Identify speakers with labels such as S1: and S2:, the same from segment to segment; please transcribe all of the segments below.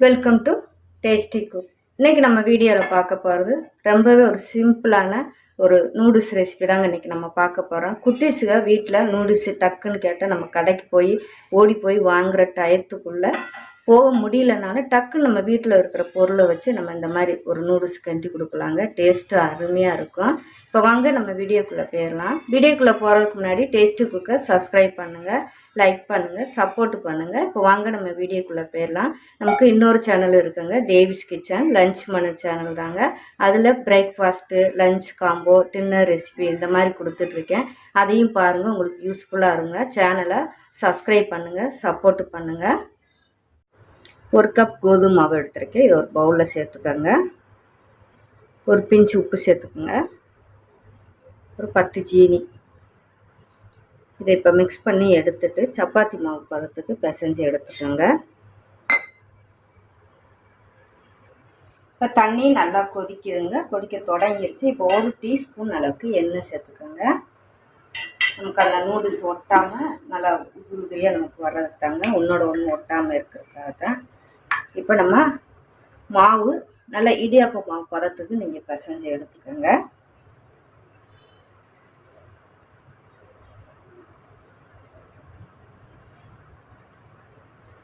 S1: Welcome to tasty cook இன்றைக்கி நம்ம வீடியோவில் பார்க்க போகிறது ரொம்பவே ஒரு சிம்பிளான ஒரு நூடுல்ஸ் ரெசிபி தாங்க இன்றைக்கி நம்ம பார்க்க போகிறோம் குட்டீஸுக வீட்டில் நூடுல்ஸு டக்குன்னு கேட்டால் நம்ம கடைக்கு போய் ஓடி போய் வாங்குகிற டயத்துக்குள்ளே போக முடியலனாலும் டக்குன்னு நம்ம வீட்டில் இருக்கிற பொருளை வச்சு நம்ம இந்த மாதிரி ஒரு நூடுல்ஸ் கண்டி கொடுக்கலாங்க. டேஸ்ட்டு அருமையாக இருக்கும். இப்போ வாங்க நம்ம வீடியோக்குள்ளே போயிடலாம் வீடியோக்குள்ளே போகிறதுக்கு முன்னாடி டேஸ்ட்டு குக்கை சப்ஸ்கிரைப் பண்ணுங்கள் லைக் பண்ணுங்கள் சப்போர்ட் பண்ணுங்கள் இப்போ வாங்க நம்ம வீடியோக்குள்ளே போயிடலாம் நமக்கு இன்னொரு சேனல் இருக்குங்க Devi's kitchen lunch menu channel தாங்க. அதில் breakfast lunch combo dinner recipe இந்த மாதிரி கொடுத்துட்ருக்கேன். அதையும் பாருங்கள் உங்களுக்கு யூஸ்ஃபுல்லாக இருங்க சேனலை சப்ஸ்கிரைப் பண்ணுங்கள் சப்போர்ட் பண்ணுங்கள் ஒரு கப் கோதுமை மாவு எடுத்துருக்கேன். இதை ஒரு பவுலில் சேர்த்துக்கோங்க. ஒரு பிஞ்சு உப்பு சேர்த்துக்கோங்க. ஒரு பத்து சீனி. இதை இப்போ மிக்ஸ் பண்ணி எடுத்துட்டு சப்பாத்தி மாவு பதத்துக்கு பிசைஞ்சு எடுத்துக்கோங்க. இப்போ தண்ணி நல்லா கொதிக்குதுங்க. கொதிக்க தொடங்கிடுச்சு இப்போ ஒரு டீஸ்பூன் அளவுக்கு எண்ணெய் சேர்த்துக்கோங்க. நமக்கு அந்த நூடுல்ஸ் ஒட்டாமல் நல்லா உதிரி உதிரியாக நமக்கு வர்றதுக்கு தாங்க. ஒன்றோட ஒன்று ஒட்டாமல் இருக்கிறதுக்காக தான் இப்போ நம்ம மாவு நல்லா இடியாப்ப மாவு பதத்துக்கு நீங்கள் பிசைஞ்சு எடுத்துக்கோங்க.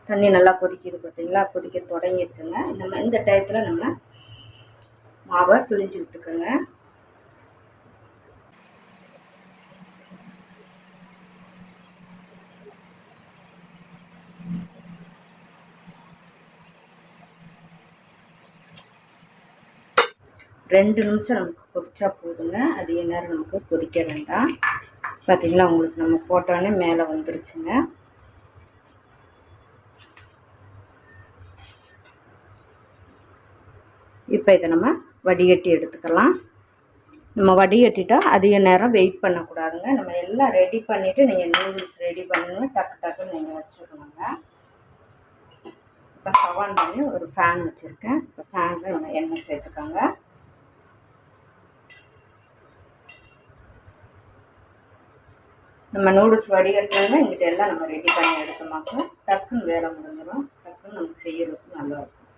S1: தண்ணி நல்லா கொதிக்குது பார்த்தீங்களா கொதிக்க தொடங்கிடுச்சுங்க. நம்ம இந்த டயத்தில் நம்ம மாவை பிழிஞ்சு விட்டுக்கோங்க. ரெண்டு நிமிஷம் நமக்கு கொதிச்சா போதுங்க. அதிக நேரம் நமக்கு கொதிக்க வேண்டாம். பார்த்திங்களா உங்களுக்கு நம்ம போட்டோன்னே மேலே வந்துருச்சுங்க. இப்போ இதை நம்ம வடிகட்டி எடுத்துக்கலாம். நம்ம வடிகட்டிட்டால் அதிக நேரம் வெயிட் பண்ணக்கூடாதுங்க. நம்ம எல்லாம் ரெடி பண்ணிவிட்டு நீங்கள் நூடுல்ஸ் ரெடி பண்ணணும் டக்கு டக்குன்னு நீங்கள் வச்சுருணுங்க இப்போ சவான் பண்ணி ஒரு ஃபேன் வச்சுருக்கேன். இப்போ ஃபேனில் நம்ம எண்ணெய் சேர்த்துக்கோங்க. நம்ம நூடுல்ஸ் வடிகட்டினா இங்கிட்ட எல்லாம் நம்ம ரெடி பண்ணி எடுத்தோமாக்கா டக்குன்னு வேலை முடிஞ்சிடும். டக்குன்னு நமக்கு செய்யறதுக்கு நல்லாயிருக்கும்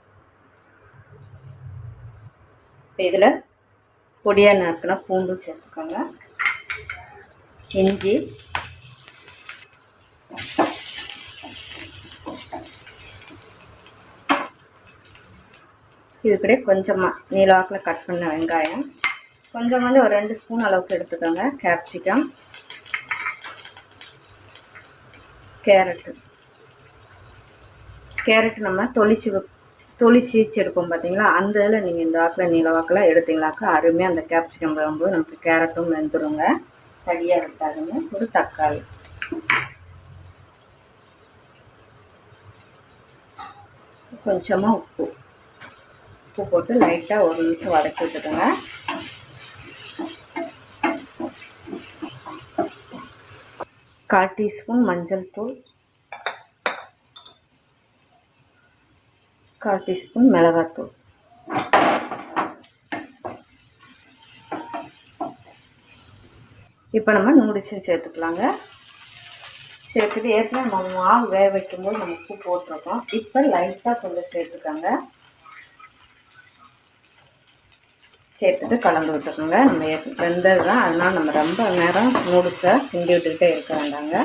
S1: இப்போ இதில் பொடியாக நறுக்கினா பூண்டு சேர்த்துக்கோங்க. இஞ்சி இது கூட கொஞ்சமாக நீளாக்கில் கட் பண்ண வெங்காயம். கொஞ்சம் வந்து ஒரு ரெண்டு ஸ்பூன் அளவுக்கு எடுத்துக்கோங்க. Capsicum carrot. கேரட் நம்ம தொளிச்சு தொளிச்சு எடுப்போம் பார்த்தீங்களா அந்த இதில் நீங்கள் இந்த வாக்கில் நீல வாக்கில் எடுத்தீங்களாக்கா அருமையாக அந்த கேப்சிகம் வரும்போது நமக்கு கேரட்டும் வெந்துருங்க. தடியாக எடுத்தாருங்க ஒரு தக்காளி. கொஞ்சமாக உப்பு. உப்பு போட்டு லைட்டாக ஒரு நிமிஷம் வதக்கி விட்டுடுங்க கால் டீஸ்பூன் மஞ்சள் தூள் கால் டீஸ்பூன் மிளகாத்தூள் இப்போ நம்ம நூடுல்ஸும் சேர்த்துக்கலாங்க. சேர்த்துட்டு ஏற்கனவே நம்ம மாவு வேக வைக்கும்போது நம்ம உப்பு போட்டிருக்கோம். இப்போ லைட்டாக கொஞ்சம் சேர்த்துக்கோங்க. சேர்த்துட்டு கலந்து விட்டுக்கோங்க. நம்ம வெந்தது தான் அதனால் நம்ம ரொம்ப நேரம் நூடுல்ஸை கிண்டி விட்டுக்கிட்டே இருக்க வேண்டாங்க.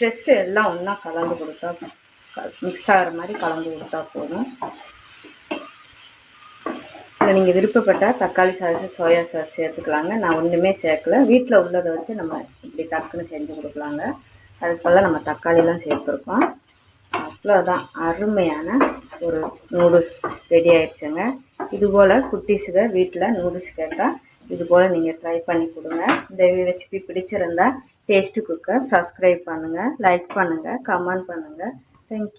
S1: ஜஸ்ட்டு எல்லாம் ஒன்றா கலந்து கொடுத்தா மிக்ஸ் ஆகிற மாதிரி கலந்து கொடுத்தா போதும். இல்லை நீங்கள் விருப்பப்பட்டால் தக்காளி சாஸ் சோயா சாஸ் சேர்த்துக்கலாங்க. நான் ஒன்றுமே சேர்க்கல. வீட்டில் உள்ளதை வச்சு நம்ம இப்படி டக்குன்னு செஞ்சு கொடுக்கலாங்க. அதுக்கெல்லாம் நம்ம தக்காளிலாம் சேர்த்துருக்கோம். அவ்வளோதான் அருமையான ஒரு நூடுல்ஸ். ரெடி ஆயிடுச்சுங்க. இதுபோல் குட்டீஸுக்கு வீட்டில் நூடுல்ஸ் கேட்டால் இதுபோல் நீங்கள் ட்ரை பண்ணி கொடுங்க. இந்த ரெசிபி பிடிச்சிருந்தா டேஸ்ட்டு குக்கர் சப்ஸ்கிரைப் பண்ணுங்கள் லைக் பண்ணுங்கள் கமெண்ட் பண்ணுங்கள் தேங்க்யூ